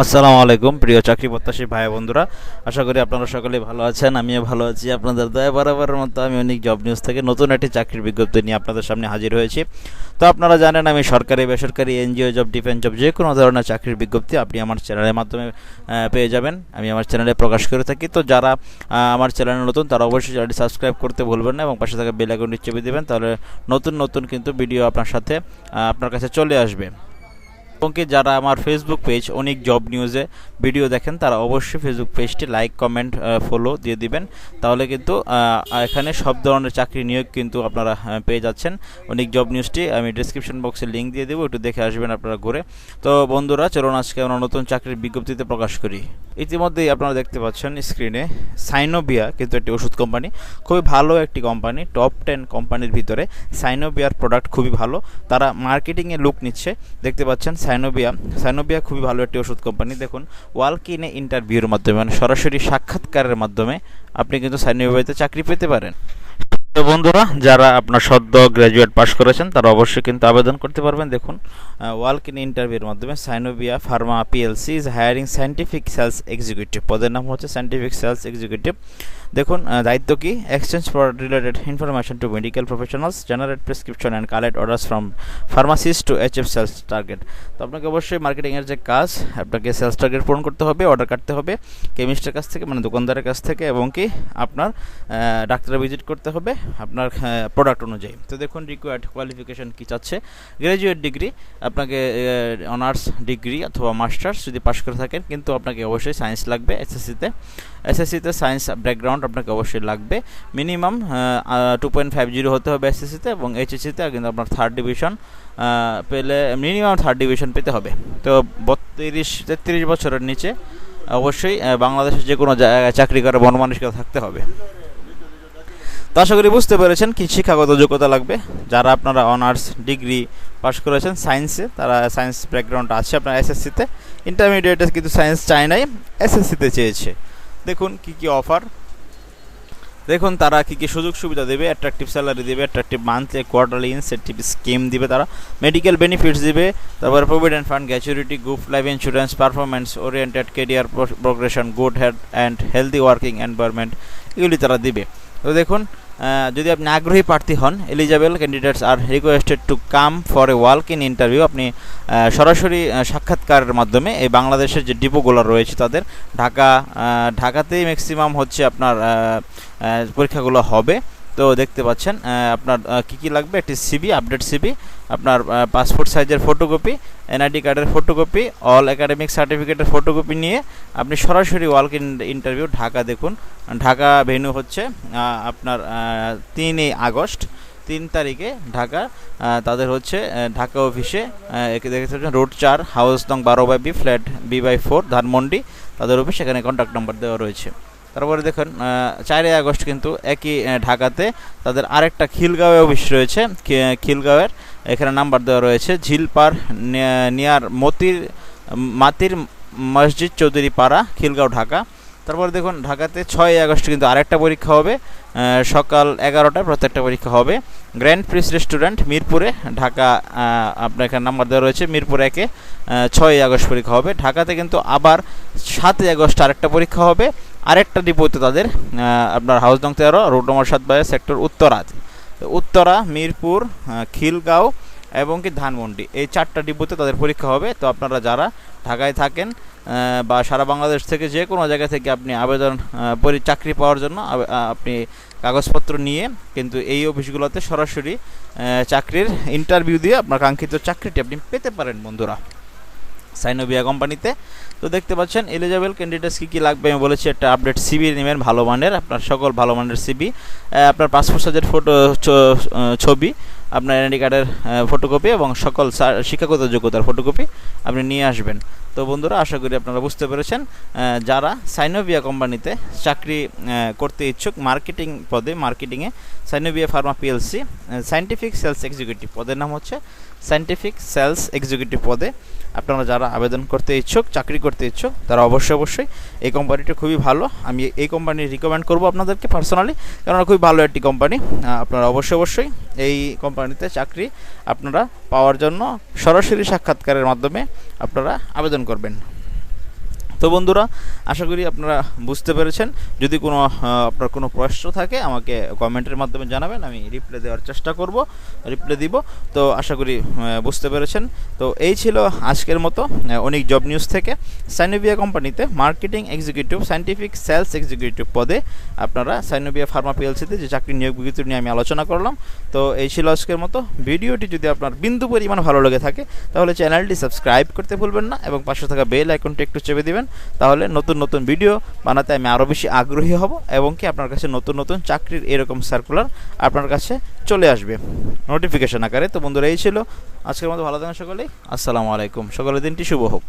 আসসালামু আলাইকুম, প্রিয় চাকরি প্রত্যাশী ভাই বন্ধুরা। আশা করি আপনারা সকলে ভালো আছেন, আমিও ভালো আছি। আপনাদের দয়া বরাবরের মতো আমি অনেক জব নিউজ থেকে নতুন একটি চাকরির বিজ্ঞপ্তি নিয়ে আপনাদের সামনে হাজির হয়েছি। তো আপনারা জানেন, আমি সরকারি, বেসরকারি, এনজিও, জব, ডিফেন্স, জব, যে কোনো ধরনের চাকরির বিজ্ঞপ্তি আপনি আমার চ্যানেলের মাধ্যমে পেয়ে যাবেন। আমি আমার চ্যানেলে প্রকাশ করে থাকি। তো যারা আমার চ্যানেলে নতুন, তারা অবশ্যই চ্যানেলটি সাবস্ক্রাইব করতে ভুলবেন না এবং পাশে থাকা বেল আইকনটি চেপে দেবেন, তাহলে নতুন নতুন কিন্তু ভিডিও আপনার সাথে আপনার কাছে চলে আসবে। এবং কি যারা আমার ফেসবুক পেজ অনেক জব নিউজে ভিডিও দেখেন, তারা অবশ্যই ফেসবুক পেজটি লাইক কমেন্ট ফলো দিয়ে দিবেন। তাহলে কিন্তু এখানে সব ধরনের চাকরি নিয়োগ কিন্তু আপনারা পেয়ে যাচ্ছেন। অনেক জব নিউজটি আমি ডিসক্রিপশন বক্সে লিঙ্ক দিয়ে দেবো, একটু দেখে আসবেন আপনারা ঘুরে। তো বন্ধুরা, চলুন আজকে আমরা নতুন চাকরির বিজ্ঞপ্তিতে প্রকাশ করি। ইতিমধ্যেই আপনারা দেখতে পাচ্ছেন স্ক্রিনে সাইনোবিয়া কিন্তু একটি ওষুধ কোম্পানি খুবই ভালো একটি কোম্পানি টপ টেন কোম্পানির ভিতরে সাইনোবিয়ার প্রোডাক্ট খুবই ভালো। তারা মার্কেটিংয়ে লুক নিচ্ছে। দেখতে পাচ্ছেন সাইনোবিয়া। সাইনোবিয়া খুবই ভালো একটি ওষুধ কোম্পানি দেখুন ওয়ালক ইনে ইন্টারভিউর মাধ্যমে মানে সরাসরি সাক্ষাৎকারের মাধ্যমে আপনি কিন্তু সাইনোবিয়াতে চাকরি পেতে পারেন। তো বন্ধুরা, যারা আপনার সদ্য গ্র্যাজুয়েট পাস করেছেন, তারা অবশ্যই কিন্তু আবেদন করতে পারবেন। দেখুন ওয়ালক ইন ইন্টারভিউর মাধ্যমে Synovia pharma PLC is hiring scientific sales executive পদের নাম হচ্ছে সায়েন্টিফিক সেলস এক্সিকিউটিভ দেখুন দায়িত্ব কি? Exchange for related information to medical professionals generate prescription and collect orders from pharmacist to H F sales target তো আপনাকে অবশ্যই মার্কেটিংয়ের যে কাজ, আপনাকে সেলস টার্গেট পূরণ করতে হবে অর্ডার কাটতে হবে কেমিস্টের কাছ থেকে মানে দোকানদারের কাছ থেকে, এবং কি আপনার ডাক্তার ভিজিট করতে হবে, আপনার প্রোডাক্ট অনুযায়ী। তো দেখুন রিকোয়ার্ড কোয়ালিফিকেশন কী চাচ্ছে? গ্র্যাজুয়েট ডিগ্রি আপনাকে অনার্স ডিগ্রি অথবা মাস্টার্স যদি পাশ করে থাকেন, কিন্তু আপনাকে অবশ্যই সায়েন্স লাগবে এসএসসিতে এসএসসিতে সায়েন্স ব্যাকগ্রাউন্ড আপনাকে অবশ্যই লাগবে। Minimum two point five zero হতে হবে এসএসসিতে এবং এইচএসসিতে কিন্তু আপনার থার্ড ডিভিশন পেলে মিনিমাম থার্ড ডিভিশন পেতে হবে। তো বত্রিশ, তেত্রিশ বছরের নিচে, অবশ্যই বাংলাদেশের যে কোনো চাকরি করা বনমানুষকে থাকতে হবে। তো আশা করি বুঝতে পেরেছেন কি শিক্ষাগত যোগ্যতা লাগবে। যারা আপনারা অনার্স, ডিগ্রি পাশ করেছেন সায়েন্সে তারা সায়েন্স ব্যাকগ্রাউন্ড আছে আপনার এসএসসিতে ইন্টারমিডিয়েটে কিন্তু সায়েন্স চায় নাই এসএসসিতে চেয়েছে। দেখুন কি কি অফার দেখুন, তারা কী কী সুযোগ সুবিধা দেবে অ্যাট্রাকটিভ স্যালারি দেবে attractive monthly quarterly incentive scheme দিবে তারা মেডিকেল বেনিফিটস দিবে, তারপরে provident fund gratuity group life insurance performance oriented career progression good head and healthy working environment এগুলি তারা দিবে। তো দেখুন যদি আপনি আগ্রহী প্রার্থী হন eligible candidates are requested to come for a walk in interview আপনি সরাসরি সাক্ষাৎকারের মাধ্যমে এই বাংলাদেশের যে ডিপোগুলো রয়েছে তাদের ঢাকা ঢাকাতেই ম্যাক্সিমাম হচ্ছে আপনার পরীক্ষাগুলো হবে। তো দেখতে পাচ্ছেন আপনার কি কি লাগবে? একটি সিবি আপডেট সিবি আপনার পাসপোর্ট সাইজের ফটোকপি এনআইডি কার্ডের ফটোকপি অল একাডেমিক সার্টিফিকেটের ফটোকপি নিয়ে আপনি সরাসরি ওয়ার্ক ইন ইন্টারভিউ ঢাকা দেখুন। ঢাকা ভেন্যু হচ্ছে আপনার তিনই আগস্ট, তিন তারিখে ঢাকা তাদের হচ্ছে ঢাকা অফিসে দেখতে পাচ্ছেন রোড চার হাউস নং বারো by B flat B by four Dhanmondi, তাদের অফিস এখানে কন্ট্যাক্ট নাম্বার দেওয়া রয়েছে। তারপরে দেখুন চারই আগস্ট কিন্তু একই ঢাকাতে তাদের আরেকটা খিলগাঁওয়ে অফিস রয়েছে। খিলগাঁওয়ের এখানে নাম্বার দেওয়া রয়েছে। ঝিলপার নিয়ার মতির, মাতির মসজিদ চৌধুরী পাড়া খিলগাঁও, ঢাকা। তারপরে দেখুন, ঢাকাতে ছয় আগস্ট কিন্তু আরেকটা পরীক্ষা হবে। সকাল এগারোটায় প্রত্যেকটা পরীক্ষা হবে। গ্র্যান্ড প্রিস রেস্টুরেন্ট মিরপুরে, ঢাকা আপনার এখানে নাম্বার দেওয়া রয়েছে। মিরপুর একে ছয় আগস্ট পরীক্ষা হবে। ঢাকাতে কিন্তু আবার সাতই আগস্ট আরেকটা পরীক্ষা হবে। আরেকটা ডিপোতে তাদের আপনার হাউস নং তেরো, রোড নম্বর সাত বাই সেক্টর উত্তরা উত্তরা, মিরপুর খিলগাঁও এবং কি ধানমন্ডি। এই চারটা ডিপোতে তাদের পরীক্ষা হবে। তো আপনারা যারা ঢাকায় থাকেন বা সারা বাংলাদেশ থেকে যে কোনো জায়গা থেকে আপনি আবেদন পরি, চাকরি পাওয়ার জন্য আপনি কাগজপত্র নিয়ে কিন্তু এই অফিসগুলোতে সরাসরি চাকরির ইন্টারভিউ দিয়ে আপনার কাঙ্ক্ষিত চাকরিটি আপনি পেতে পারেন বন্ধুরা। সাইনোবিয়া কোম্পানিতে। তো দেখতে পাচ্ছেন এলিজেবল ক্যান্ডিডেটস কী কী লাগবে আমি বলেছি, একটা আপডেট সিবি নেবেন, ভালো মানের, আপনার সকল ভালো মানের সিবি আপনার পাসপোর্ট সাইজের ফটো ছবি, আপনার আইডেন্টি কার্ডের ফটোকপি এবং সকল শিক্ষাগত যোগ্যতার ফটোকপি আপনি নিয়ে আসবেন। তো বন্ধুরা, আশা করি আপনারা বুঝতে পেরেছেন যারা সাইনোভিয়া কোম্পানিতে চাকরি করতে ইচ্ছুক, মার্কেটিং পদে মার্কেটিংয়ে Synovia pharma PLC scientific sales executive পদের নাম হচ্ছে সাইন্টিফিক সেলস এক্সিকিউটিভ পদে আপনারা যারা আবেদন করতে ইচ্ছুক, চাকরি করতে ইচ্ছুক, তারা অবশ্যই অবশ্যই এই কোম্পানিটা খুবই ভালো। আমি এই কোম্পানি রিকমেন্ড করব আপনাদেরকে পার্সোনালি কেননা খুবই ভালো একটি কোম্পানি আপনারা অবশ্যই অবশ্যই এই কোম্পানিতে চাকরি আপনারা পাওয়ার জন্য সরাসরি সাক্ষাৎকারের মাধ্যমে আপনারা আবেদন করবেন। তো বন্ধুরা, আশা করি আপনারা বুঝতে পেরেছেন। যদি কোনো আপনার কোনো প্রশ্ন থাকে, আমাকে কমেন্টের মাধ্যমে জানাবেন, আমি রিপ্লাই দেওয়ার চেষ্টা করব রিপ্লাই দিব। তো আশা করি বুঝতে পেরেছেন। তো এই ছিল আজকের মতো অনেক জব নিউজ থেকে। সাইনোভিয়া কোম্পানিতে marketing executive scientific sales executive পদে আপনারা সাইনোভিয়া ফার্মা পিএলসিতে যে চাকরি নিয়োগ বিজ্ঞপ্তি নিয়ে আমি আলোচনা করলাম। তো এই ছিল আজকের মতো। ভিডিওটি যদি আপনার বিন্দু পরিমাণ ভালো লেগে থাকে, তাহলে চ্যানেলটি সাবস্ক্রাইব করতে ভুলবেন না এবং পাশে থাকা বেল আইকনটি একটু চেপে দিবেন। তাহলে নতুন নতুন ভিডিও বানাতে আমি আরও বেশি আগ্রহী হব এবং কি আপনার কাছে নতুন নতুন চাকরির এরকম সার্কুলার আপনার কাছে চলে আসবে। নোটিফিকেশন আকারে। তো বন্ধুরা, এই ছিল আজকের মতো। ভালো থাকেন সকলেই। আসসালামু আলাইকুম। সকলের দিনটি শুভ হোক।